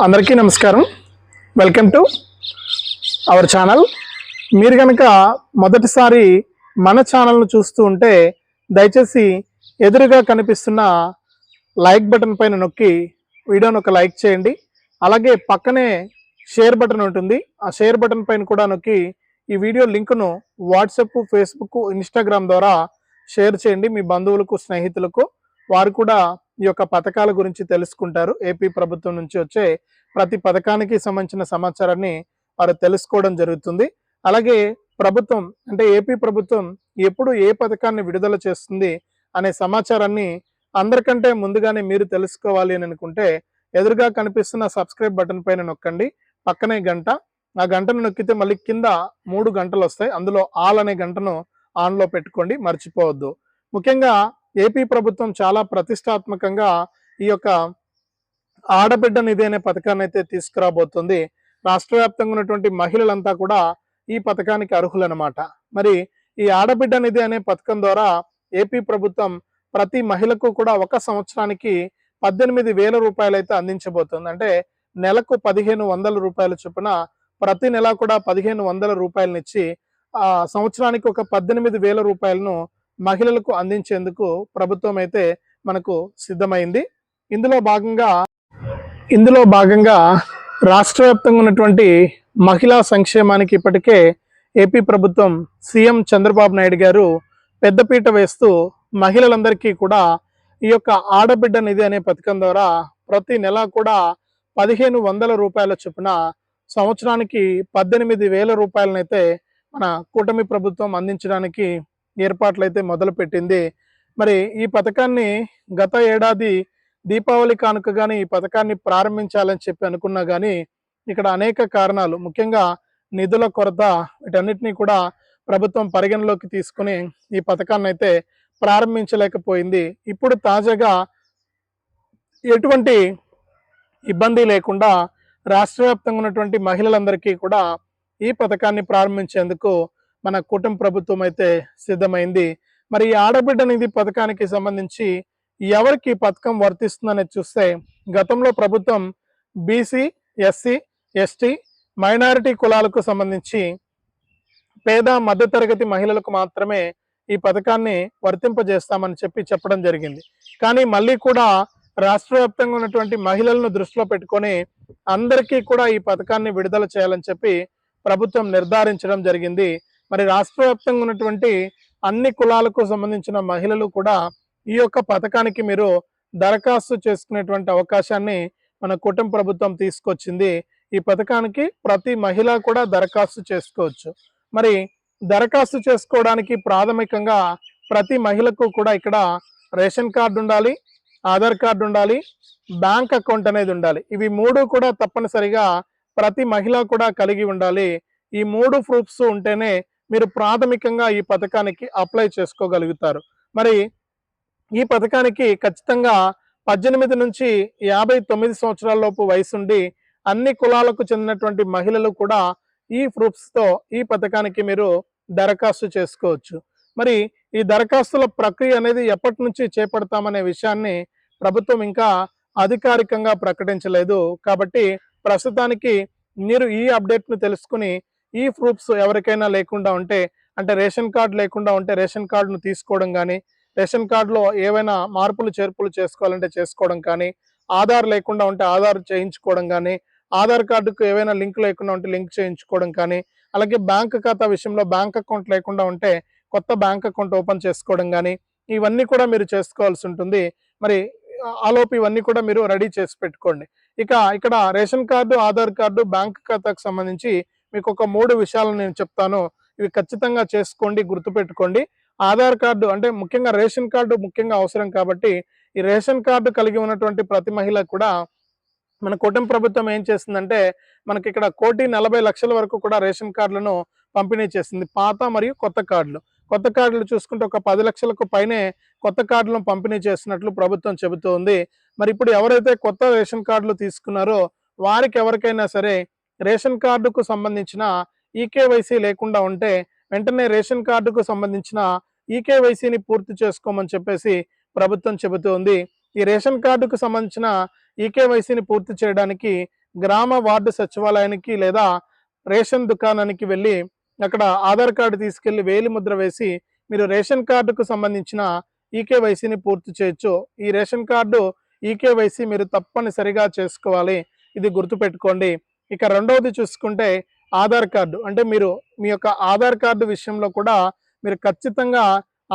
అందరికీ నమస్కారం. Welcome to our channel మీరు కనుక మొదటిసారి మన ఛానల్ను చూస్తూ ఉంటే దయచేసి ఎదురుగా కనిపిస్తున్న లైక్ బటన్ పైన నొక్కి వీడియోను ఒక లైక్ చేయండి. అలాగే పక్కనే షేర్ బటన్ ఉంటుంది. ఆ షేర్ బటన్ పైన కూడా నొక్కి ఈ వీడియో లింకును వాట్సాప్ ఫేస్బుక్ ఇన్స్టాగ్రామ్ ద్వారా షేర్ చేయండి. మీ బంధువులకు స్నేహితులకు వారు కూడా ఈ యొక్క పథకాల గురించి తెలుసుకుంటారు. ఏపీ ప్రభుత్వం నుంచి వచ్చే ప్రతి పథకానికి సంబంధించిన సమాచారాన్ని వారు తెలుసుకోవడం జరుగుతుంది. అలాగే ప్రభుత్వం అంటే ఏపీ ప్రభుత్వం ఎప్పుడు ఏ పథకాన్ని విడుదల చేస్తుంది అనే సమాచారాన్ని అందరికంటే ముందుగానే మీరు తెలుసుకోవాలి అని అనుకుంటే ఎదురుగా కనిపిస్తున్న సబ్స్క్రైబ్ బటన్ పైన నొక్కండి. పక్కనే గంట. ఆ గంటను నొక్కితే మళ్ళీ కింద మూడు గంటలు వస్తాయి. అందులో ఆల్ అనే గంటను ఆన్లో పెట్టుకోండి. మర్చిపోవద్దు. ముఖ్యంగా ఏపీ ప్రభుత్వం చాలా ప్రతిష్టాత్మకంగా ఈ యొక్క ఆడబిడ్డ నిధి అనే పథకాన్ని అయితే తీసుకురాబోతుంది. రాష్ట్ర వ్యాప్తంగా ఉన్నటువంటి మహిళలంతా కూడా ఈ పథకానికి అర్హులన్నమాట. మరి ఈ ఆడబిడ్డ నిధి అనే పథకం ద్వారా ఏపీ ప్రభుత్వం ప్రతి మహిళకు కూడా ఒక సంవత్సరానికి పద్దెనిమిది వేల రూపాయలు అయితే అందించబోతుంది. అంటే నెలకు పదిహేను వందల రూపాయల చొప్పున ప్రతి నెల కూడా పదిహేను వందల రూపాయలనిచ్చి ఆ సంవత్సరానికి ఒక పద్దెనిమిది వేల రూపాయలను మహిళలకు అందించేందుకు ప్రభుత్వం అయితే మనకు సిద్ధమైంది. ఇందులో భాగంగా ఇందులో భాగంగా రాష్ట్ర వ్యాప్తంగా ఉన్నటువంటి మహిళా సంక్షేమానికి ఇప్పటికే ఏపీ ప్రభుత్వం సీఎం చంద్రబాబు నాయుడు గారు పెద్దపీట వేస్తూ మహిళలందరికీ కూడా ఈ యొక్క ఆడబిడ్డ నిధి అనే పథకం ద్వారా ప్రతి నెల కూడా పదిహేను వందల రూపాయల చొప్పున సంవత్సరానికి పద్దెనిమిది వేల రూపాయలనైతే మన కూటమి ప్రభుత్వం అందించడానికి ఏర్పాట్లు అయితే మొదలుపెట్టింది. మరి ఈ పథకాన్ని గత ఏడాది దీపావళి కానుకగానే ఈ పథకాన్ని ప్రారంభించాలని చెప్పి అనుకున్నా కానీ ఇక్కడ అనేక కారణాలు ముఖ్యంగా నిధుల కొరత వీటన్నిటినీ కూడా ప్రభుత్వం పరిగణలోకి తీసుకుని ఈ పథకాన్ని అయితే ప్రారంభించలేకపోయింది. ఇప్పుడు తాజాగా ఎటువంటి ఇబ్బంది లేకుండా రాష్ట్ర వ్యాప్తంగా ఉన్నటువంటి మహిళలందరికీ కూడా ఈ పథకాన్ని ప్రారంభించేందుకు మన కుటుంబ ప్రభుత్వం అయితే సిద్ధమైంది. మరి ఈ ఆడబిడ్డ నిధి పథకానికి సంబంధించి ఎవరికి ఈ పథకం వర్తిస్తుందని చూస్తే గతంలో ప్రభుత్వం బీసీ ఎస్సీ ఎస్టీ మైనారిటీ కులాలకు సంబంధించి పేద మధ్యతరగతి మహిళలకు మాత్రమే ఈ పథకాన్ని వర్తింపజేస్తామని చెప్పి చెప్పడం జరిగింది. కానీ మళ్ళీ కూడా రాష్ట్ర వ్యాప్తంగా ఉన్నటువంటి మహిళలను దృష్టిలో పెట్టుకొని అందరికీ కూడా ఈ పథకాన్ని విడుదల చేయాలని చెప్పి ప్రభుత్వం నిర్ధారించడం జరిగింది. మరి రాష్ట్ర వ్యాప్తంగా ఉన్నటువంటి అన్ని కులాలకు సంబంధించిన మహిళలు కూడా ఈ యొక్క పథకానికి మీరు దరఖాస్తు చేసుకునేటువంటి అవకాశాన్ని మన కుటుంబ ప్రభుత్వం తీసుకొచ్చింది. ఈ పథకానికి ప్రతి మహిళ కూడా దరఖాస్తు చేసుకోవచ్చు. మరి దరఖాస్తు చేసుకోవడానికి ప్రాథమికంగా ప్రతి మహిళకు కూడా ఇక్కడ రేషన్ కార్డు ఉండాలి ఆధార్ కార్డు ఉండాలి బ్యాంక్ అకౌంట్ అనేది ఉండాలి. ఇవి మూడు కూడా తప్పనిసరిగా ప్రతి మహిళ కూడా కలిగి ఉండాలి. ఈ మూడు ప్రూఫ్స్ ఉంటేనే మీరు ప్రాథమికంగా ఈ పథకానికి అప్లై చేసుకోగలుగుతారు. మరి ఈ పథకానికి ఖచ్చితంగా పద్దెనిమిది నుంచి యాభై తొమ్మిది సంవత్సరాల లోపు వయసుండి అన్ని కులాలకు చెందినటువంటి మహిళలు కూడా ఈ ప్రూఫ్స్తో ఈ పథకానికి మీరు దరఖాస్తు చేసుకోవచ్చు. మరి ఈ దరఖాస్తుల ప్రక్రియ అనేది ఎప్పటి నుంచి చేపడతామనే విషయాన్ని ప్రభుత్వం ఇంకా అధికారికంగా ప్రకటించలేదు. కాబట్టి ప్రస్తుతానికి మీరు ఈ అప్డేట్ను తెలుసుకుని ఈ ప్రూఫ్స్ ఎవరికైనా లేకుండా ఉంటే అంటే రేషన్ కార్డు లేకుండా ఉంటే రేషన్ కార్డును తీసుకోవడం కానీ రేషన్ కార్డులో ఏవైనా మార్పులు చేర్పులు చేసుకోవాలంటే చేసుకోవడం కానీ ఆధార్ లేకుండా ఉంటే ఆధార్ చేయించుకోవడం కానీ ఆధార్ కార్డుకు ఏవైనా లింక్ లేకుండా ఉంటే లింక్ చేయించుకోవడం కానీ అలాగే బ్యాంక్ ఖాతా విషయంలో బ్యాంక్ అకౌంట్ లేకుండా ఉంటే కొత్త బ్యాంక్ అకౌంట్ ఓపెన్ చేసుకోవడం కానీ ఇవన్నీ కూడా మీరు చేసుకోవాల్సి ఉంటుంది. మరి ఆలోపు ఇవన్నీ కూడా మీరు రెడీ చేసి పెట్టుకోండి. ఇక ఇక్కడ ration card Aadhaar card bank ఖాతాకు సంబంధించి మీకు ఒక మూడు విషయాలు నేను చెప్తాను. ఇవి ఖచ్చితంగా చేసుకోండి గుర్తుపెట్టుకోండి. ఆధార్ కార్డు అంటే ముఖ్యంగా రేషన్ కార్డు ముఖ్యంగా అవసరం కాబట్టి ఈ రేషన్ కార్డు కలిగి ఉన్నటువంటి ప్రతి మహిళ కూడా మన కుటుంబ ప్రభుత్వం ఏం చేసిందంటే మనకి ఇక్కడ కోటి నలభై లక్షల వరకు కూడా రేషన్ కార్డులను పంపిణీ చేసింది పాత మరియు కొత్త కార్డులు. కొత్త కార్డులు చూసుకుంటే ఒక పది లక్షలకు పైనే కొత్త కార్డులను పంపిణీ చేసినట్లు ప్రభుత్వం చెబుతోంది. మరి ఇప్పుడు ఎవరైతే కొత్త రేషన్ కార్డులు తీసుకున్నారో వారికి ఎవరికైనా సరే రేషన్ కార్డుకు సంబంధించిన ఈకేవైసీ లేకుండా ఉంటే వెంటనే రేషన్ కార్డుకు సంబంధించిన ఈకేవైసీని పూర్తి చేసుకోమని చెప్పేసి ప్రభుత్వం చెబుతోంది. ఈ రేషన్ కార్డుకు సంబంధించిన ఈకేవైసీని పూర్తి చేయడానికి గ్రామ వార్డు సచివాలయానికి లేదా రేషన్ దుకాణానికి వెళ్ళి అక్కడ ఆధార్ కార్డు తీసుకెళ్ళి వేలి ముద్ర వేసి మీరు రేషన్ కార్డుకు సంబంధించిన ఈకేవైసీని పూర్తి చేయొచ్చు. ఈ రేషన్ కార్డు ఈకేవైసీ మీరు తప్పనిసరిగా చేసుకోవాలి. ఇది గుర్తుపెట్టుకోండి. ఇక రెండవది చూసుకుంటే ఆధార్ కార్డు. అంటే మీరు మీ యొక్క ఆధార్ కార్డు విషయంలో కూడా మీరు ఖచ్చితంగా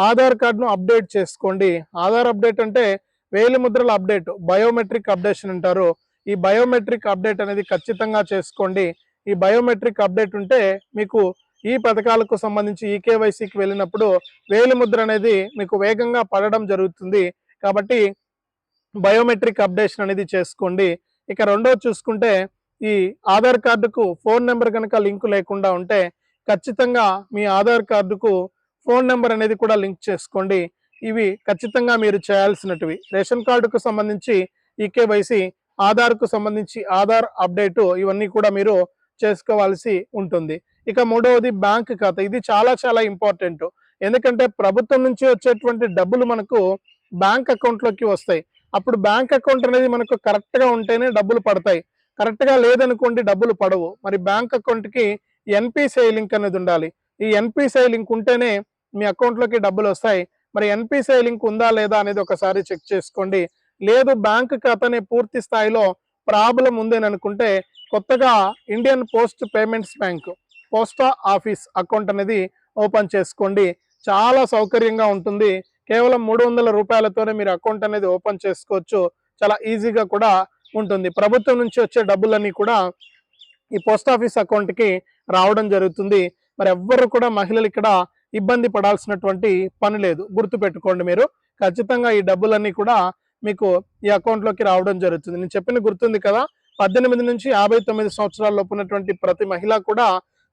ఆధార్ కార్డును అప్డేట్ చేసుకోండి. ఆధార్ అప్డేట్ అంటే వేలిముద్రల అప్డేట్ బయోమెట్రిక్ అప్డేషన్ అంటారు. ఈ బయోమెట్రిక్ అప్డేట్ అనేది ఖచ్చితంగా చేసుకోండి. ఈ బయోమెట్రిక్ అప్డేట్ ఉంటే మీకు ఈ పథకాలకు సంబంధించి ఈ కేవైసీకి వెళ్ళినప్పుడు వేలిముద్ర అనేది మీకు వేగంగా పడడం జరుగుతుంది. కాబట్టి బయోమెట్రిక్ అప్డేషన్ అనేది చేసుకోండి. ఇక రెండోది చూసుకుంటే ఈ ఆధార్ కార్డుకు ఫోన్ నెంబర్ కనుక లింక్ లేకుండా ఉంటే ఖచ్చితంగా మీ ఆధార్ కార్డుకు ఫోన్ నెంబర్ అనేది కూడా లింక్ చేసుకోండి. ఇవి ఖచ్చితంగా మీరు చేయాల్సినటివి. రేషన్ కార్డుకు సంబంధించి ఈకేవైసి ఆధార్కు సంబంధించి ఆధార్ అప్డేటు ఇవన్నీ కూడా మీరు చేసుకోవాల్సి ఉంటుంది. ఇక మూడవది బ్యాంక్ ఖాతా. ఇది చాలా చాలా ఇంపార్టెంట్. ఎందుకంటే ప్రభుత్వం నుంచి వచ్చేటువంటి డబ్బులు మనకు బ్యాంక్ అకౌంట్లోకి వస్తాయి. అప్పుడు బ్యాంక్ అకౌంట్ అనేది మనకు కరెక్ట్గా ఉంటేనే డబ్బులు పడతాయి. కరెక్ట్గా లేదనుకోండి డబ్బులు పడవు. మరి బ్యాంక్ అకౌంట్కి ఎన్పిసిఐ లింక్ అనేది ఉండాలి. ఈ ఎన్పిసిఐ లింక్ ఉంటేనే మీ అకౌంట్లోకి డబ్బులు వస్తాయి. మరి ఎన్పిసిఐ లింక్ ఉందా లేదా అనేది ఒకసారి చెక్ చేసుకోండి. లేదు బ్యాంక్ ఖాతాని పూర్తి స్థాయిలో ప్రాబ్లం ఉందని అనుకుంటే కొత్తగా Indian post payments bank post office account అనేది ఓపెన్ చేసుకోండి. చాలా సౌకర్యంగా ఉంటుంది. కేవలం మూడు వందల రూపాయలతోనే మీరు అకౌంట్ అనేది ఓపెన్ చేసుకోవచ్చు. చాలా ఈజీగా కూడా ఉంటుంది. ప్రభుత్వం నుంచి వచ్చే డబ్బులన్నీ కూడా ఈ పోస్ట్ ఆఫీస్ అకౌంట్కి రావడం జరుగుతుంది. మరి ఎవ్వరు కూడా మహిళలు ఇక్కడ ఇబ్బంది పడాల్సినటువంటి పని లేదు. గుర్తు పెట్టుకోండి మీరు. ఖచ్చితంగా ఈ డబ్బులన్నీ కూడా మీకు ఈ అకౌంట్లోకి రావడం జరుగుతుంది. నేను చెప్పిన గుర్తుంది కదా పద్దెనిమిది నుంచి యాభై తొమ్మిది సంవత్సరాల లోపు ఉన్నటువంటి ప్రతి మహిళ కూడా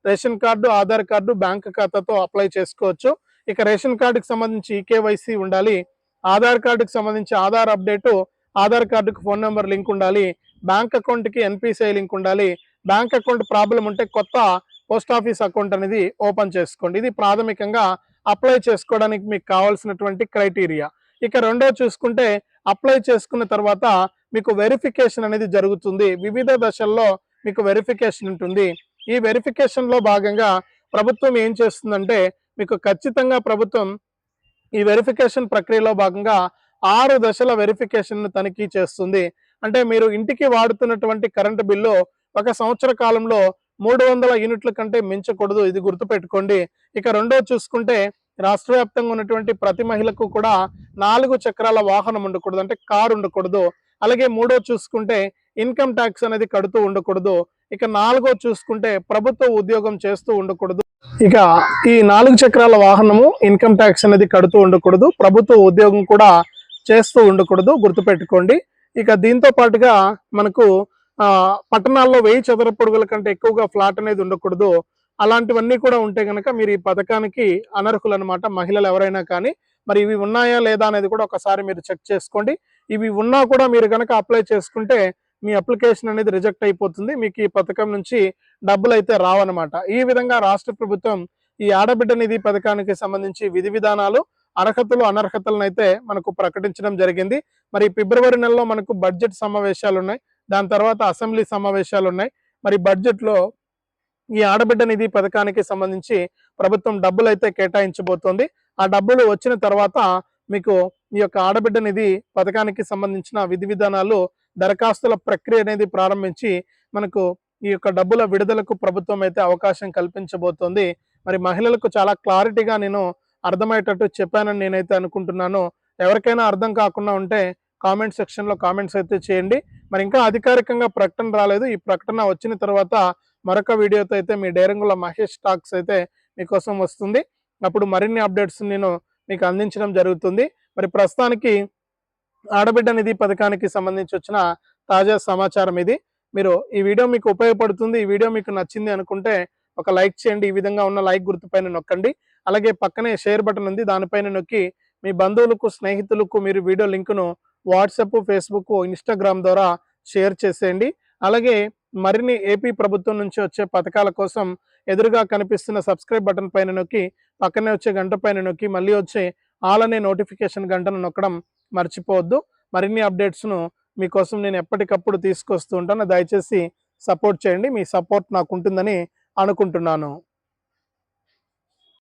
ration card Aadhaar card bank ఖాతాతో అప్లై చేసుకోవచ్చు. ఇక రేషన్ కార్డుకి సంబంధించి ఈకేవైసీ ఉండాలి. ఆధార్ కార్డుకి సంబంధించి ఆధార్ అప్డేటు ఆధార్ కార్డుకు ఫోన్ నెంబర్ లింక్ ఉండాలి బ్యాంక్ అకౌంట్కి ఎన్పిసిఐ లింక్ ఉండాలి బ్యాంక్ అకౌంట్ ప్రాబ్లం ఉంటే కొత్త పోస్ట్ ఆఫీస్ అకౌంట్ అనేది ఓపెన్ చేసుకోండి. ఇది ప్రాథమికంగా అప్లై చేసుకోవడానికి మీకు కావాల్సినటువంటి క్రైటీరియా. ఇక రెండో చూసుకుంటే అప్లై చేసుకున్న తర్వాత మీకు వెరిఫికేషన్ అనేది జరుగుతుంది. వివిధ దశల్లో మీకు వెరిఫికేషన్ ఉంటుంది. ఈ వెరిఫికేషన్లో భాగంగా ప్రభుత్వం ఏం చేస్తుందంటే మీకు ఖచ్చితంగా ప్రభుత్వం ఈ వెరిఫికేషన్ ప్రక్రియలో భాగంగా ఆరు దశల వెరిఫికేషన్ను తనిఖీ చేస్తుంది. అంటే మీరు ఇంటికి వాడుతున్నటువంటి కరెంటు బిల్లు ఒక సంవత్సర కాలంలో మూడు వందల యూనిట్ల కంటే మించకూడదు. ఇది గుర్తుపెట్టుకోండి. ఇక రెండో చూసుకుంటే రాష్ట్ర వ్యాప్తంగా ఉన్నటువంటి ప్రతి మహిళకు కూడా నాలుగు చక్రాల వాహనం ఉండకూడదు. అంటే కారు ఉండకూడదు. అలాగే మూడో చూసుకుంటే ఇన్కమ్ ట్యాక్స్ అనేది కడుతూ ఉండకూడదు. ఇక నాలుగో చూసుకుంటే ప్రభుత్వ ఉద్యోగం చేస్తూ ఉండకూడదు. ఇక ఈ నాలుగు చక్రాల వాహనము ఇన్కమ్ ట్యాక్స్ అనేది కడుతూ ఉండకూడదు. ప్రభుత్వ ఉద్యోగం కూడా చేస్తూ ఉండకూడదు గుర్తుపెట్టుకోండి. ఇక దీంతో పాటుగా మనకు పట్టణాల్లో వెయ్యి చదరపొడుగుల కంటే ఎక్కువగా ఫ్లాట్ అనేది ఉండకూడదు. అలాంటివన్నీ కూడా ఉంటే కనుక మీరు ఈ పథకానికి అనర్హులు అనమాట మహిళలు ఎవరైనా కానీ. మరి ఇవి ఉన్నాయా లేదా అనేది కూడా ఒకసారి మీరు చెక్ చేసుకోండి. ఇవి ఉన్నా కూడా మీరు కనుక అప్లై చేసుకుంటే మీ అప్లికేషన్ అనేది రిజెక్ట్ అయిపోతుంది. మీకు ఈ పథకం నుంచి డబ్బులు అయితే రావన్నమాట. ఈ విధంగా రాష్ట్ర ప్రభుత్వం ఈ ఆడబిడ్డ నిధి పథకానికి సంబంధించి విధి విధానాలు అర్హతలు అనర్హతలను అయితే మనకు ప్రకటించడం జరిగింది. మరి ఫిబ్రవరి నెలలో మనకు బడ్జెట్ సమావేశాలు ఉన్నాయి దాని తర్వాత అసెంబ్లీ సమావేశాలు ఉన్నాయి మరి బడ్జెట్లో ఈ ఆడబిడ్డ నిధి పథకానికి సంబంధించి ప్రభుత్వం డబ్బులు అయితే కేటాయించబోతోంది. ఆ డబ్బులు వచ్చిన తర్వాత మీకు ఈ యొక్క ఆడబిడ్డ నిధి పథకానికి సంబంధించిన విధి విధానాలు దరఖాస్తుల ప్రక్రియ అనేది ప్రారంభించి మనకు ఈ యొక్క డబ్బుల విడుదలకు ప్రభుత్వం అయితే అవకాశం కల్పించబోతోంది. మరి మహిళలకు చాలా క్లారిటీగా నేను అర్థమయ్యేటట్టు చెప్పానని నేనైతే అనుకుంటున్నాను. ఎవరికైనా అర్థం కాకుండా ఉంటే కామెంట్ సెక్షన్లో కామెంట్స్ అయితే చేయండి. మరి ఇంకా అధికారికంగా ప్రకటన రాలేదు. ఈ ప్రకటన వచ్చిన తర్వాత మరొక వీడియోతో అయితే మీ డైరంగుల మహేష్ టాక్స్ అయితే మీకోసం వస్తుంది. అప్పుడు మరిన్ని అప్డేట్స్ నేను మీకు అందించడం జరుగుతుంది. మరి ప్రస్తుతానికి ఆడబిడ్డ నిధి పథకానికి సంబంధించి వచ్చిన తాజా సమాచారం ఇది. మీరు ఈ వీడియో మీకు ఉపయోగపడుతుంది. ఈ వీడియో మీకు నచ్చింది అనుకుంటే ఒక లైక్ చేయండి. ఈ విధంగా ఉన్న లైక్ గుర్తుపైన నొక్కండి. అలాగే పక్కనే షేర్ బటన్ ఉంది. దానిపైన నొక్కి మీ బంధువులకు స్నేహితులకు మీరు వీడియో లింకును వాట్సాప్ ఫేస్బుక్ ఇన్స్టాగ్రామ్ ద్వారా షేర్ చేసేయండి. అలాగే మరిన్ని ఏపీ ప్రభుత్వం నుంచి వచ్చే పథకాల కోసం ఎదురుగా కనిపిస్తున్న సబ్స్క్రైబ్ బటన్ పైన నొక్కి పక్కనే వచ్చే గంట పైన నొక్కి మళ్ళీ వచ్చే ఆల్ అనే నోటిఫికేషన్ గంటను నొక్కడం మర్చిపోవద్దు. మరిన్ని అప్డేట్స్ను మీకోసం నేను ఎప్పటికప్పుడు తీసుకొస్తూ ఉంటాను. దయచేసి సపోర్ట్ చేయండి. మీ సపోర్ట్ నాకు ఉంటుందని అనుకుంటున్నాను.